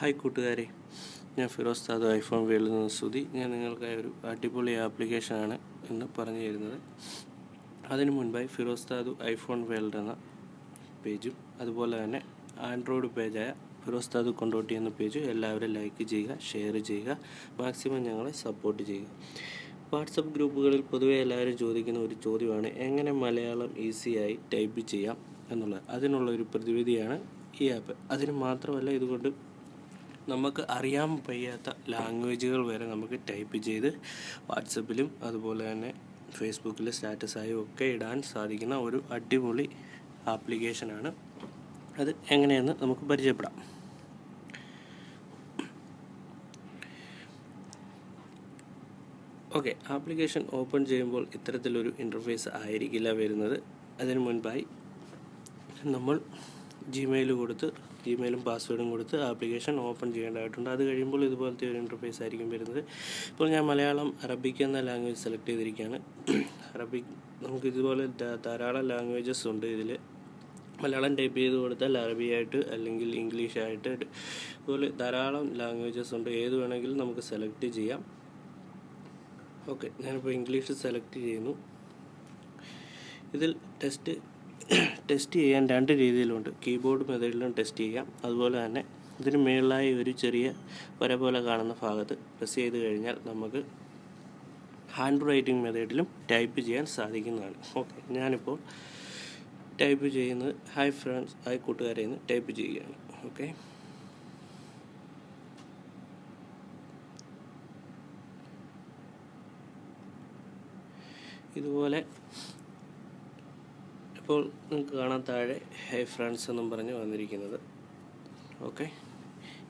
Hi കൂട്ടുകാരെ. ഞാൻ Firoz താദു iPhone വേൾഡിൽ നിന്ന് സ്തുതി ഞാൻ നിങ്ങൾക്കായി ഒരു അടിപൊളി ആപ്ലിക്കേഷനാണ് ഇന്ന് പറഞ്ഞു തരുന്നത്. അതിനു മുൻപായി ഫിറോസ് താദു ഐഫോൺ വേൾഡ് എന്ന പേജും അതുപോലെ തന്നെ ആൻഡ്രോയിഡ് പേജായ ഫിറോസ് താദു കൊണ്ടോട്ടി എന്ന പേജും എല്ലാവരും ലൈക്ക് ചെയ്യുക ഷെയർ ചെയ്യുക മാക്സിമം ഞങ്ങളെ സപ്പോർട്ട് ചെയ്യുക. വാട്സപ്പ് ഗ്രൂപ്പുകളിൽ പൊതുവെ എല്ലാവരും ചോദിക്കുന്ന ഒരു ചോദ്യമാണ് എങ്ങനെ മലയാളം ഈസിയായി ടൈപ്പ് ചെയ്യാം? എന്നുള്ളത്. അതിനുള്ള ഒരു പ്രതിവിധിയാണ് ഈ ആപ്പ്. അതിന് മാത്രമല്ല ഇതുകൊണ്ട് നമുക്ക് അറിയാൻ വയ്യാത്ത ലാംഗ്വേജുകൾ വരെ നമുക്ക് ടൈപ്പ് ചെയ്ത് വാട്സപ്പിലും അതുപോലെ തന്നെ ഫേസ്ബുക്കിൽ സ്റ്റാറ്റസായും ഒക്കെ ഇടാൻ സാധിക്കുന്ന ഒരു അടിപൊളി ആപ്ലിക്കേഷനാണ് അത് എങ്ങനെയെന്ന് നമുക്ക് പരിചയപ്പെടാം. ഓക്കെ ആപ്ലിക്കേഷൻ ഓപ്പൺ ചെയ്യുമ്പോൾ ഇത്തരത്തിലൊരു ഇന്റർഫേസ് ആയിരിക്കില്ല വരുന്നത്. അതിനു മുൻപായി നമ്മൾ ജിമെയിൽ കൊടുത്ത് ജിമെയിലും പാസ്വേഡും കൊടുത്ത് ആപ്ലിക്കേഷൻ ഓപ്പൺ ചെയ്യേണ്ടതായിട്ടുണ്ട്. അത് കഴിയുമ്പോൾ ഇതുപോലത്തെ ഒരു ഇന്റർഫേസ് ആയിരിക്കും വരുന്നത്. ഇപ്പോൾ ഞാൻ മലയാളം അറബിക് എന്ന ലാംഗ്വേജ് സെലക്ട് ചെയ്തിരിക്കുകയാണ്. അറബിക് നമുക്ക് ഇതുപോലെ ധാരാളം ലാംഗ്വേജസ് ഉണ്ട് ഇതിൽ മലയാളം ടൈപ്പ് ചെയ്ത് കൊടുത്താൽ അറബിയായിട്ട് അല്ലെങ്കിൽ ഇംഗ്ലീഷായിട്ട് ഇതുപോലെ ധാരാളം ലാംഗ്വേജസ് ഉണ്ട്. ഏത് വേണമെങ്കിലും നമുക്ക് സെലക്ട് ചെയ്യാം. ഓക്കെ ഞാനിപ്പോൾ ഇംഗ്ലീഷ് സെലക്ട് ചെയ്യുന്നു. ഇതിൽ ടെസ്റ്റ് ടെസ്റ്റ് ചെയ്യാൻ രണ്ട് രീതിയിലുണ്ട്. കീബോർഡ് മെത്തേഡിലും ടെസ്റ്റ് ചെയ്യാം. അതുപോലെ തന്നെ ഇതിന് മേളിലായി ഒരു ചെറിയ വര പോലെ കാണുന്ന ഭാഗത്ത് പ്രസ് ചെയ്ത് കഴിഞ്ഞാൽ നമുക്ക് ഹാൻഡ് റൈറ്റിംഗ് മെത്തേഡിലും ടൈപ്പ് ചെയ്യാൻ സാധിക്കുന്നതാണ്. ഓക്കെ ഞാനിപ്പോൾ ടൈപ്പ് ചെയ്യുന്നത് ഹായ് ഫ്രണ്ട്സ് ഹായ് കൂട്ടുകാരെ എന്ന് ടൈപ്പ് ചെയ്യുകയാണ്. ഓക്കെ ഇതുപോലെ ഇപ്പോൾ നിങ്ങൾക്ക് കാണാൻ താഴെ ഹേ ഫ്രണ്ട്സ് എന്നും പറഞ്ഞ് വന്നിരിക്കുന്നത്. ഓക്കെ.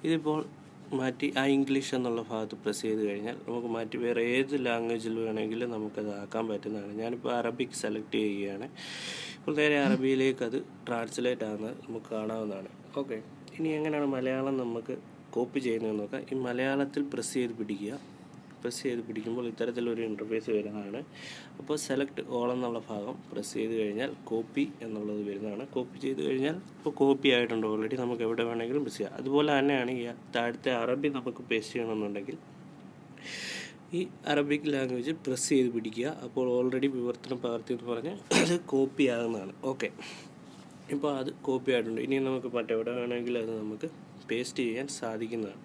ഇതിപ്പോൾ മാറ്റി ആ ഇംഗ്ലീഷ് എന്നുള്ള ഭാഗത്ത് പ്രസ് ചെയ്ത് കഴിഞ്ഞാൽ നമുക്ക് മാറ്റി വേറെ ഏത് ലാംഗ്വേജിൽ വേണമെങ്കിലും നമുക്കത് ആക്കാൻ പറ്റുന്നതാണ്. ഞാനിപ്പോൾ അറബിക് സെലക്ട് ചെയ്യുകയാണ്. ഇപ്പോൾ നേരെ അറബിയിലേക്ക് അത് ട്രാൻസ്ലേറ്റ് ആകുന്നത് നമുക്ക് കാണാവുന്നതാണ്. ഓക്കെ. ഇനി എങ്ങനെയാണ് മലയാളം നമുക്ക് കോപ്പി ചെയ്യുന്നതെന്ന് നോക്കാം. ഈ മലയാളത്തിൽ പ്രസ് ചെയ്ത് പിടിക്കുക. പ്രസ് ചെയ്ത് പിടിക്കുമ്പോൾ ഇത്തരത്തിലൊരു ഇന്റർഫേസ് വരുന്നതാണ്. അപ്പോൾ സെലക്ട് ഓൾ എന്നുള്ള ഭാഗം പ്രസ് ചെയ്ത് കഴിഞ്ഞാൽ കോപ്പി എന്നുള്ളത് വരുന്നതാണ്. കോപ്പി ചെയ്ത് കഴിഞ്ഞാൽ ഇപ്പോൾ കോപ്പി ആയിട്ടുണ്ട് ഓൾറെഡി നമുക്ക് എവിടെ വേണമെങ്കിലും പ്രസ് ചെയ്യാം. അതുപോലെ തന്നെയാണ് ഈ താഴത്തെ അറബി നമുക്ക് പേസ്റ്റ് ചെയ്യണമെന്നുണ്ടെങ്കിൽ ഈ അറബിക് ലാംഗ്വേജ് പ്രസ് ചെയ്ത് പിടിക്കുക. അപ്പോൾ ഓൾറെഡി വിവർത്തനം പകർത്തി എന്ന് പറഞ്ഞ് അത് കോപ്പി ആകുന്നതാണ്. ഓക്കെ ഇപ്പോൾ അത് കോപ്പി ആയിട്ടുണ്ട്. ഇനി നമുക്ക് മറ്റെവിടെ വേണമെങ്കിലും അത് നമുക്ക് പേസ്റ്റ് ചെയ്യാൻ സാധിക്കുന്നതാണ്.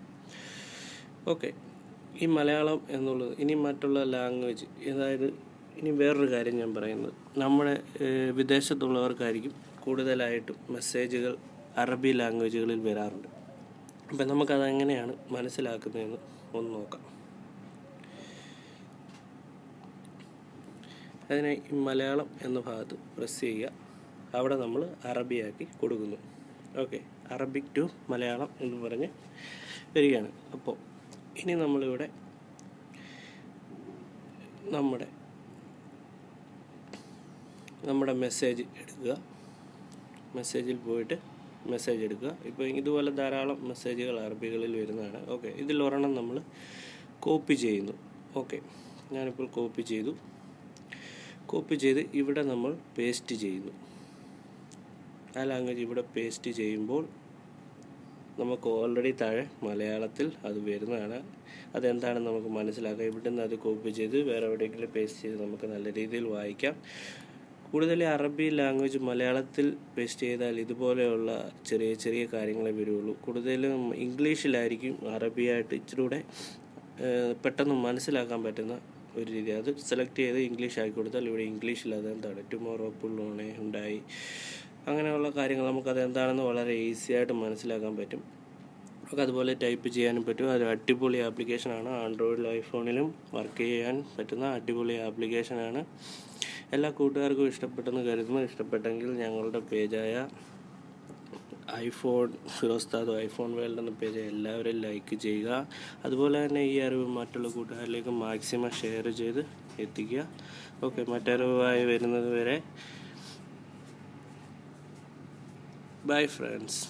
ഓക്കെ ഈ മലയാളം എന്നുള്ളത് ഇനി മറ്റുള്ള ലാംഗ്വേജ് അതായത് ഇനി വേറൊരു കാര്യം ഞാൻ പറയുന്നത്. നമ്മുടെ വിദേശത്തുള്ളവർക്കായിരിക്കും കൂടുതലായിട്ടും മെസ്സേജുകൾ അറബി ലാംഗ്വേജുകളിൽ വരാറുണ്ട്. അപ്പം നമുക്കതെങ്ങനെയാണ് മനസ്സിലാക്കുന്നതെന്ന് ഒന്ന് നോക്കാം. അതിനെ മലയാളം എന്ന ഭാഗത്ത് പ്രസ് ചെയ്യുക. അവിടെ നമ്മൾ അറബിയാക്കി കൊടുക്കുന്നു. ഓക്കെ അറബിക് ടു മലയാളം എന്ന് പറഞ്ഞ് വരികയാണ്. അപ്പോൾ ഇനി നമ്മളിവിടെ നമ്മുടെ നമ്മുടെ മെസ്സേജ് എടുക്കുക. മെസ്സേജിൽ പോയിട്ട് മെസ്സേജ് എടുക്കുക. ഇപ്പോൾ ഇതുപോലെ ധാരാളം മെസ്സേജുകൾ അറബികളിൽ വരുന്നതാണ്. ഓക്കെ ഇതിൽ ഒരെണ്ണം നമ്മൾ കോപ്പി ചെയ്യുന്നു. ഓക്കെ ഞാനിപ്പോൾ കോപ്പി ചെയ്തു. കോപ്പി ചെയ്ത് ഇവിടെ നമ്മൾ പേസ്റ്റ് ചെയ്യുന്നു. ആ ലാംഗ്വേജ് ഇവിടെ പേസ്റ്റ് ചെയ്യുമ്പോൾ നമുക്ക് ഓൾറെഡി താഴെ മലയാളത്തിൽ അത് വരുന്നതാണ്. അതെന്താണെന്ന് നമുക്ക് മനസ്സിലാക്കാം. ഇവിടെ നിന്ന് അത് കോപ്പി ചെയ്ത് വേറെ എവിടെയെങ്കിലും പേസ്റ്റ് ചെയ്ത് നമുക്ക് നല്ല രീതിയിൽ വായിക്കാം. കൂടുതൽ അറബി ലാംഗ്വേജ് മലയാളത്തിൽ പേസ്റ്റ് ചെയ്താൽ ഇതുപോലെയുള്ള ചെറിയ ചെറിയ കാര്യങ്ങളെ വരുള്ളൂ. കൂടുതലും ഇംഗ്ലീഷിലായിരിക്കും അറബിയായിട്ട് ഇച്ചിരി കൂടെ പെട്ടെന്ന് മനസ്സിലാക്കാൻ പറ്റുന്ന ഒരു രീതി. അത് സെലക്ട് ചെയ്ത് ഇംഗ്ലീഷ് ആക്കി കൊടുത്താൽ ഇവിടെ ഇംഗ്ലീഷിൽ അത് എന്താണ് ടുമോറോ പുള്ളോണെ ഉണ്ടായി. അങ്ങനെയുള്ള കാര്യങ്ങൾ നമുക്കത് എന്താണെന്ന് വളരെ ഈസി ആയിട്ട് മനസ്സിലാക്കാൻ പറ്റും. നമുക്ക് അതുപോലെ ടൈപ്പ് ചെയ്യാനും പറ്റും. അത് അടിപൊളി ആപ്ലിക്കേഷനാണ് ആൻഡ്രോയിഡിലും ഐഫോണിലും വർക്ക് ചെയ്യാൻ പറ്റുന്ന അടിപൊളി ആപ്ലിക്കേഷനാണ് എല്ലാ കൂട്ടുകാർക്കും ഇഷ്ടപ്പെട്ടെന്ന് കരുതുന്നു. ഇഷ്ടപ്പെട്ടെങ്കിൽ ഞങ്ങളുടെ പേജായ ഐഫോൺ ഫിറോസ്താദ് ഐഫോൺ വേൾഡ് എന്ന പേജ് എല്ലാവരും ലൈക്ക് ചെയ്യുക. അതുപോലെ തന്നെ ഈ അറിവ് മറ്റുള്ള കൂട്ടുകാരിലേക്ക് മാക്സിമം ഷെയർ ചെയ്ത് എത്തിക്കുക. ഓക്കെ മറ്ററിവായി വരുന്നത് വരെ ബൈ ഫ്രണ്ട്സ്